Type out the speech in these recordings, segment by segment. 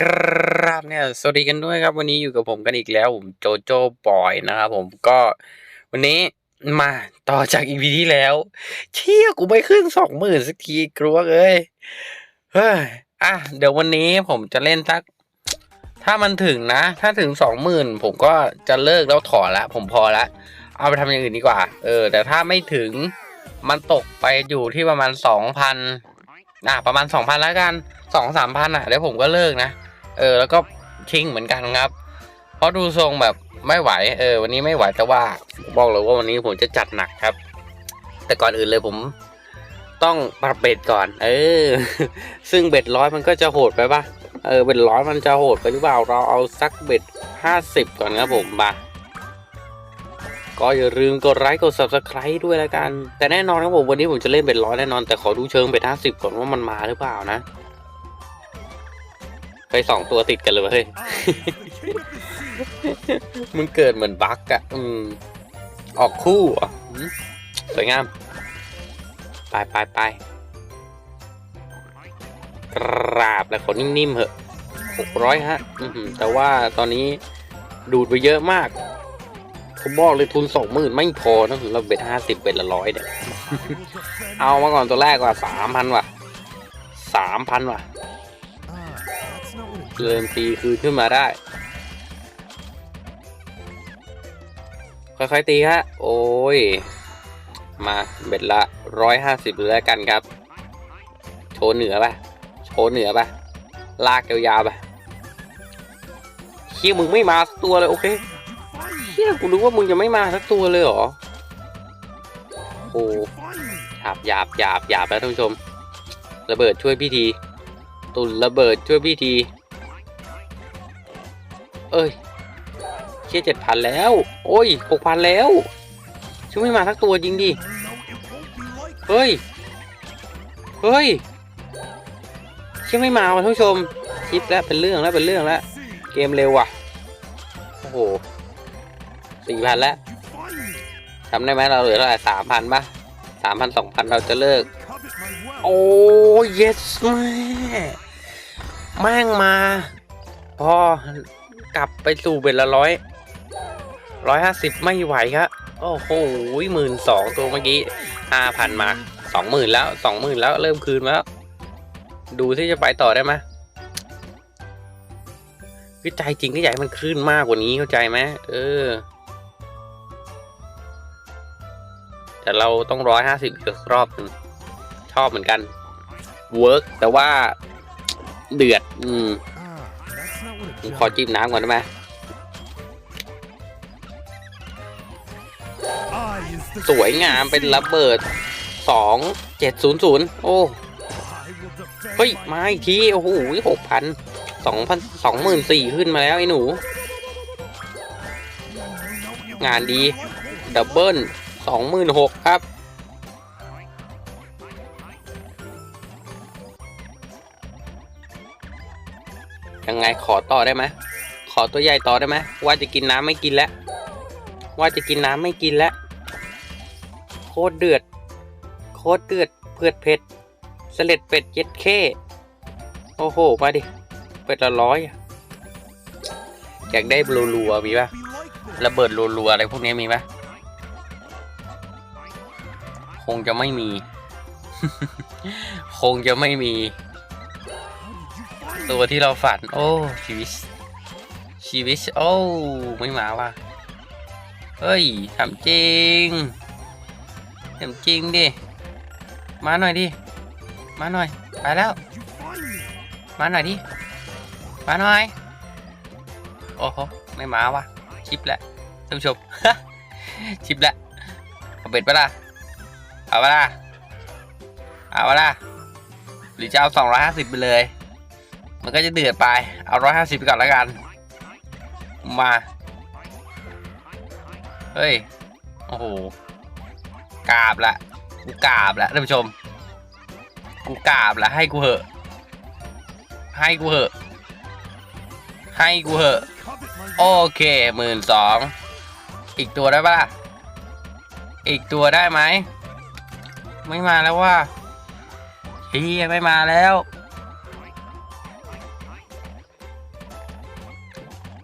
ครับเนี่ยสวัสดีกันด้วยครับ วันนี้อยู่กับผมกันอีกแล้ว ผมโจโจ้บอยนะครับผมก็วันนี้มาต่อจากอีพีที่แล้ว เชี่ยกูไม่ขึ้นสองหมื่นสักทีกลัวเลยเฮ้ยอะเดี๋ยววันนี้ผมจะเล่นสัก ถ้ามันถึงนะ ถ้าถึงสองหมื่นผมก็จะเลิกแล้วถอนละ ผมพอละเอาไปทำอย่างอื่นดีกว่า เออ แต่ถ้าไม่ถึงมันตกไปอยู่ที่ประมาณสองพันอะประมาณสองพันแล้วกันสองสามพันอะเดี๋ยวผมก็เลิกนะ เออแล้วก็ทิ้งเหมือนกันครับ เพราะดูทรงแบบไม่ไหว เออ วันนี้ไม่ไหวแต่ว่าบอกเลยว่าวันนี้ผมจะจัดหนักครับ แต่ก่อนอื่นเลยผมต้องปรับเบ็ดก่อน เออ ซึ่งเบ็ดร้อยมันก็จะโหดไปปะเออ เบ็ดร้อยมันจะโหดไปหรือเปล่า เราเอาสักเบ็ดห้าสิบก่อนครับผมมาก็อย่าลืมกดไลค์กด subscribe ด้วยแล้วกัน แต่แน่นอนครับผมวันนี้ผมจะเล่นเบ็ดร้อยแน่นอนแต่ขอดูเชิงเบ็ดห้าสิบก่อนว่ามันมาหรือเปล่านะ ไปสองตัวติดกันเลยเว้ย มึงเกิดเหมือนบั๊กอะอืม ออกคู่เหรอะสวยงาม ไปไปไปกราบแล้วขอนิ่มๆเหอะหกร้อยฮะอือหือแต่ว่าตอนนี้ดูดไปเยอะมากผมบอกเลยทุนสองหมื่นไม่พอนะเราเบ็ดห้าสิบเบ็ดละร้อยเนี่ย เอามาก่อนตัวแรกว่ะสามพันว่ะสามพันว่ะ เริ่มตีคืนขึ้นมาได้ ค่อยๆตีฮะ โอ้ย มาเบ็ดละร้อยห้าสิบแล้วกันครับ โชว์เหนือปะโชว์เหนือปะลากยาวๆปะเชี่ยมึงไม่มาสักตัวเลย โอเคเชี่ยกูรู้ว่ามึงจะไม่มาสักตัวเลยเหรอโอ้หยาบหยาบหยาบหยาบแล้วท่านผู้ชม ระเบิดช่วยพี่ทีตุนระเบิดช่วยพี่ที เอ้ยเชี่ยเจ็ดพันแล้ว โอ้ยหกพันแล้วช่วยไม่มาทักตัวจริงดิ เฮ้ย เฮ้ยเชี่ยไม่มาท่านผู้ชมคลิปแล้วเป็นเรื่องแล้วเป็นเรื่องแล้ว เกมเร็วว่ะ โอ้โหสี่พันแล้วทำได้ไหมเราเหลือเท่าไหร่สามพันปะสามพันสองพันเราจะเลิก โอ้ย yes แม่แม่งมา พอกลับไปสู่เบ็ดละร้อยร้อยห้าสิบไม่ไหวครับโอ้โหหมื่นสองตัวเมื่อกี้ห้าพันมาสองหมื่นแล้วสองหมื่นแล้วเริ่มคืนแล้ว ดูที่จะไปต่อได้ไหมคือใจจริงก็อยากให้มันขึ้นมากกว่านี้เข้าใจไหมเออ แต่เราต้องร้อยห้าสิบอีกรอบหนึ่งชอบเหมือนกันเวิร์กแต่ว่าเดือด อืม ผมขอจิ้มน้ำก่อนได้ไหมสวยงามเป็นระเบิดสองเจ็ดศูนย์ศูนย์โอ้เฮ้ย มาอีกที โอ้โหหกพันสองพันสองหมื่นสี่ขึ้นมาแล้วไอ้หนู งานดี ดับเบิลสองหมื่นหกครับ ยังไงขอต่อได้ไหมขอตัวใหญ่ต่อได้ไหมว่าจะกินน้ำไม่กินแล้วว่าจะกินน้ำไม่กินแล้วโคตรเดือด โคตรเดือดเผือดเผ็ดเสล็ดเป็ดเย็ดเข้โอ้โหมาดิเป็ดละร้อยอะอยากได้รัวๆมีปะระเบิดรัวๆอะไรพวกนี้มีปะคงจะไม่มี คงจะไม่มี ตัวที่เราฝัน โอ้ ชีวิต ชีวิต โอ้ ไม่มาว่ะ เฮ้ยทำจริงทำจริงดิ มาหน่อยดิ มาหน่อย ไปแล้ว มาหน่อยดิ มาหน่อย โอ้โห ไม่มาว่ะ ชิปแหละท่านผู้ชม ชิปแหละเอาเบ็ดปะล่ะ เอาปะล่ะ เอาปะล่ะ หรือจะเอาสองร้อยห้าสิบไปเลย มันก็จะเดือดไป เอาร้อยห้าสิบก่อนแล้วกัน มา เฮ้ย โอ้โห กราบละ กูกราบละท่านผู้ชม กูกราบละ ให้กูเหอะ ให้กูเหอะ ให้กูเหอะ โอเคหมื่นสอง อีกตัวได้ปะล่ะ อีกตัวได้ไหม ไม่มาแล้วว่าเฮียไม่มาแล้ว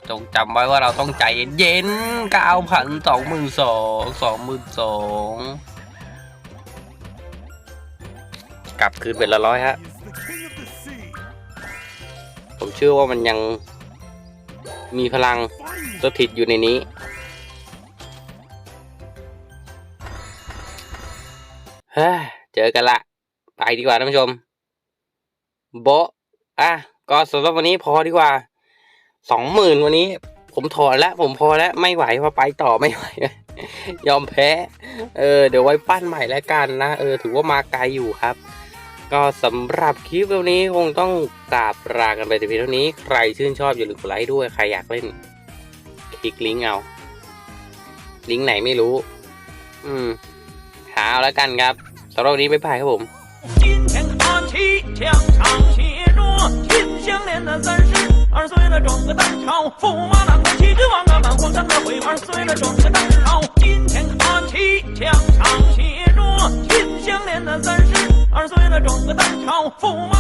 จงจำไว้ว่าเราต้องใจเย็นเก้าพันสองหมื่นสองสองหมื่นสองกลับคืนเป็นละร้อยฮะ ผมเชื่อว่ามันยังมีพลังสถิตอยู่ในนี้ เฮ้เจอกันละ ไปดีกว่าท่านผู้ชม โบอะ ก็สำหรับวันนี้พอดีกว่า สองหมื่นวันนี้ ผมถอนแล้วผมพอแล้วไม่ไหวพอไปต่อไม่ไหวยอมแพ้ เออ เดี๋ยวไว้ปั้นใหม่แล้วกันนะ เออ ถือว่ามาไกลอยู่ครับ ก็สำหรับคลิปวันนี้คงต้องกราบลากันไปแต่เพียงเท่านี้ ใครชื่นชอบอย่าลืมกดไลค์ด้วย ใครอยากเล่น คลิกลิงก์เอา ลิงก์ไหนไม่รู้ อืม หาเอาแล้วกันครับสำหรับวันนี้บ๊ายบายครับผม 二岁了，装个蛋炒；驸马郎的七子王，个满皇上个回环。二岁了，装个蛋炒；金钱汉七枪，长铁镯，金项链的三十二岁了，装个蛋炒。驸马。